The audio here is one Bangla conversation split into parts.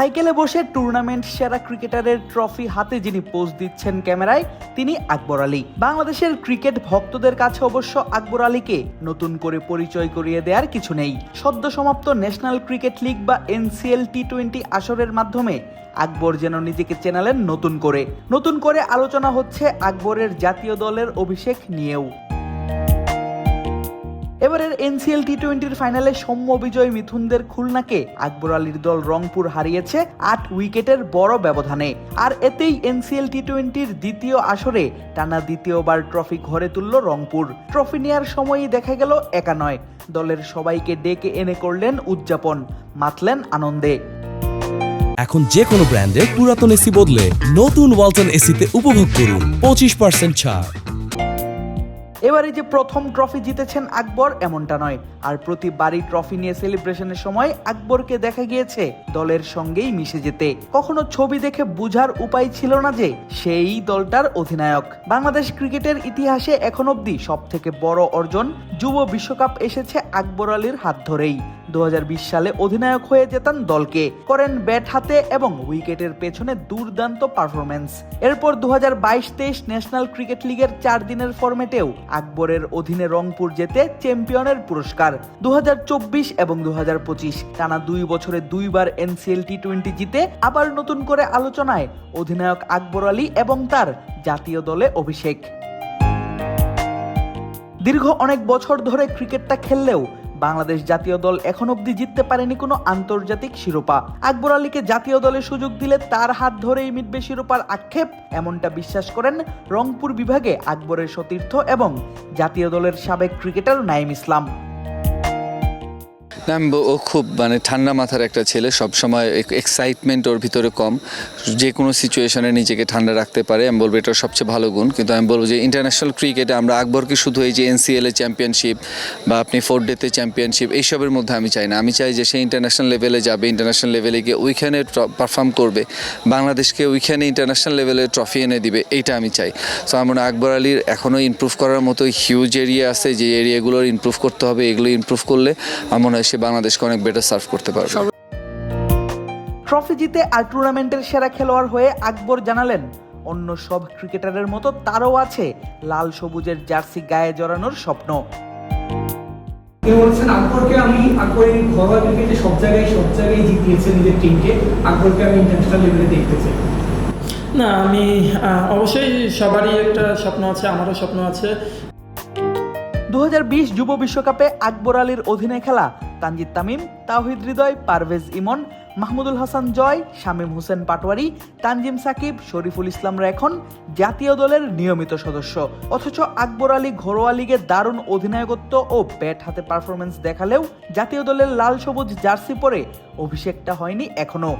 সাইকেলে বসে টুর্নামেন্ট সেরা ক্রিকেটারের ট্রফি হাতে যিনি পোজ দিচ্ছেন ক্যামেরায়, তিনি আকবর আলী। বাংলাদেশের ক্রিকেট ভক্তদের কাছে অবশ্য আকবর আলীকে নতুন করে পরিচয় করিয়ে দেওয়ার কিছু নেই। সদ্য সমাপ্ত ন্যাশনাল ক্রিকেট লিগ বা এনসিএল টি টোয়েন্টি আসরের মাধ্যমে আকবর যেন নিজেকে চেনালেন নতুন করে। নতুন করে আলোচনা হচ্ছে আকবরের জাতীয় দলের অভিষেক নিয়েও। এবারের এনসিএল টি টোয়েন্টির ফাইনালে সৌম্য বিজয় মিথুনদের খুলনাকে আকবর আলীর দল রংপুর হারিয়েছে আট উইকেটের বড় ব্যবধানে। আর এতেই এনসিএল টি টোয়েন্টির দ্বিতীয় আসরে টানা দ্বিতীয়বার ট্রফি ঘরে তুলল রংপুর। ট্রফি নেয়ার সময়ই দেখা গেল একা নয় দলের সবাইকে ডেকে এনে করলেন উদযাপন। মাতলেন আনন্দে। এখন যে কোনো ব্র্যান্ডের পুরাতন এসি বদলে নতুন ওয়ালটন এসিতে উপভোগ করুন। পঁচিশ পার্সেন্ট ছাড়। এবারে যে প্রথম ট্রফি জিতেছেন আকবর, এমনটা নয়। আর প্রতিবারই ট্রফি নিয়ে সেলিব্রেশনের সময় আকবরকে দেখা গিয়েছে দলের সঙ্গেই মিশে যেতে। কখনো ছবি দেখে বুঝার উপায় ছিল না যে সেই দলটার অধিনায়ক। বাংলাদেশ ক্রিকেটের ইতিহাসে এখন অবধি সব থেকে বড় অর্জন যুব বিশ্বকাপ এসেছে আকবর আলীর হাত ধরেই। দু হাজার বিশ সালে অধিনায়ক হয়ে যেতেন দলকে। করেন ব্যাট হাতে এবং উইকেটের পেছনে দুর্দান্ত পারফরমেন্স এরপর দু হাজার বাইশ তেইশ ন্যাশনাল ক্রিকেট লিগের চার দিনের ফরম্যাটেও আকবরের অধীনে রংপুর যেতে চ্যাম্পিয়নের পুরস্কার। দু হাজার চব্বিশ এবং দু হাজার পঁচিশ টানা দুই বছরে দুইবার এনসিএল টি টোয়েন্টি জিতে আবার নতুন করে আলোচনায় অধিনায়ক আকবর আলী এবং তার জাতীয় দলে অভিষেক। দীর্ঘ অনেক বছর ধরে ক্রিকেটটা খেললেও বাংলাদেশ জাতীয় দল এখন অবধি জিততে পারেনি কোনো আন্তর্জাতিক শিরোপা। আকবর আলীকে জাতীয় দলে সুযোগ দিলে তার হাত ধরেই মিটবে শিরোপার আক্ষেপ, এমনটা বিশ্বাস করেন রংপুর বিভাগে আকবরের সতীর্থ এবং জাতীয় দলের সাবেক ক্রিকেটার নাইম ইসলাম। আমি ও খুব মানে ঠান্ডা মাথার একটা ছেলে, সবসময় এক্সাইটমেন্ট ওর ভিতরে কম। যে কোনো সিচুয়েশনে নিজেকে ঠান্ডা রাখতে পারে। আমি বলব এটা সবচেয়ে ভালো গুণ। কিন্তু আমি বলব যে ইন্টারন্যাশনাল ক্রিকেটে আমরা আকবরকে শুধু এই যে এনসিএল এ চ্যাম্পিয়নশিপ বা আপনি ফোর ডেতে চ্যাম্পিয়নশিপ এইসবের মধ্যে আমি চাই না। আমি চাই যে সে ইন্টারন্যাশনাল লেভেলে যাবে ইন্টারন্যাশনাল লেভেলে গিয়ে ওইখানে পারফর্ম করবে। বাংলাদেশকে ওইখানে ইন্টারন্যাশনাল লেভেলে ট্রফি এনে দিবে, এইটা আমি চাই। সো আমার আকবর আলীর এখনও ইমপ্রুভ করার মতো হিউজ এরিয়া আছে। যে এরিয়াগুলোর ইমপ্রুভ করতে হবে, এগুলো ইমপ্রুভ করলে আমার মনে হয় সে বাংলাদেশকে অনেক বেটার সার্ভ করতে পারবে। ট্রফি জিতে আর টুর্নামেন্টের সেরা খেলোয়াড় হয়ে আকবর জানালেন অন্য সব ক্রিকেটারের মতো তারও আছে লাল সবুজের জার্সি গায়ে জড়ানোর স্বপ্ন। তিনি বলছেন আকবরকে আমি আকবরের ঘরোয়া ক্রিকেটে সব জায়গায় সব জায়গায় জিতিয়েছে নিজের টিমকে আকবরকে আমি ইন্টারন্যাশনাল লেভেলে দেখতে চাই। না আমি অবশ্যই সবারই একটা স্বপ্ন আছে আমারও স্বপ্ন আছে। দুহাজার বিশ যুব বিশ্বকাপে আকবর আলীর অধীনে খেলা তানজিদ তামিম, তাওহিদ হৃদয়, পারভেজ ইমন, মাহমুদুল হাসান জয়, শামীম হোসেন পাটোয়ারি, তানজিম সাকিব, শরীফুল ইসলামরা এখন জাতীয় দলের নিয়মিত সদস্য। অথচ আকবর আলী ঘরোয়া লিগে দারুণ অধিনায়কত্ব ও ব্যাট হাতে পারফরমেন্স দেখালেও জাতীয় দলের লাল সবুজ জার্সি পরে অভিষেকটা হয়নি এখনও।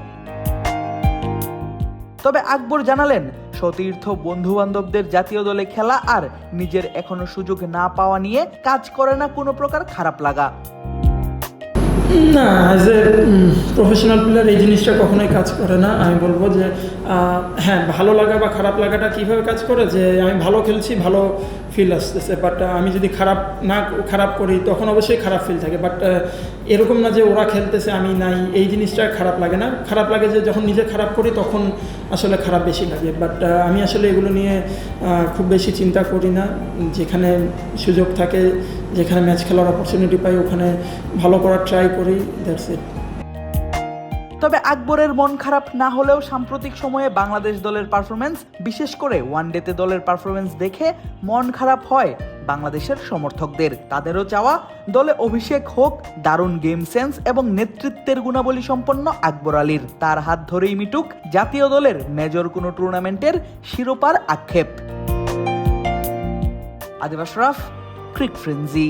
তবে আকবর জানালেন, সতীর্থ বন্ধু বান্ধবদের জাতীয় দলে খেলা আর নিজের এখনও সুযোগ না পাওয়া নিয়ে কাজ করে না কোনো প্রকার খারাপ লাগা। না অ্যাজ এ প্রফেশনাল প্লেয়ার এই জিনিসটা কখনোই কাজ করে না। আমি বলব যে হ্যাঁ ভালো লাগা বা খারাপ লাগাটা কীভাবে কাজ করে? যে, আমি ভালো খেলছি, ভালো ফিল আসতেছে। বাট আমি যদি খারাপ না, খারাপ করি, তখন অবশ্যই খারাপ ফিল থাকে। বাট এরকম না যে ওরা খেলতেছে, আমি নাই। এই জিনিসটা খারাপ লাগে না। খারাপ লাগে যে, যখন নিজে খারাপ করি, তখন আসলে খারাপ বেশি লাগে বাট আমি আসলে এগুলো নিয়ে খুব বেশি চিন্তা করি না। যেখানে সুযোগ থাকে, যেখানে ম্যাচ খেলার অপরচুনিটি পাই, ওখানে ভালো করার ট্রাই করি দ্যাটস ইট তবে আকবরের মন খারাপ না হলেও সাম্প্রতিক সময়ে বাংলাদেশ দলের পারফরমেন্স বিশেষ করে ওয়ানডেতে দলের পারফরমেন্স দেখে মন খারাপ হয়। বাংলাদেশের সমর্থকদের। তাদেরও চাওয়া, দলে অভিষেক হোক, দারুণ গেম সেন্স এবং নেতৃত্বের গুণাবলী সম্পন্ন আকবর আলীর। তার হাত ধরেই মিটুক জাতীয় দলের মেজর কোনো টুর্নামেন্টের শিরোপার আক্ষেপ। আদিব আশরাফ ক্রিক ফ্রেন্সি।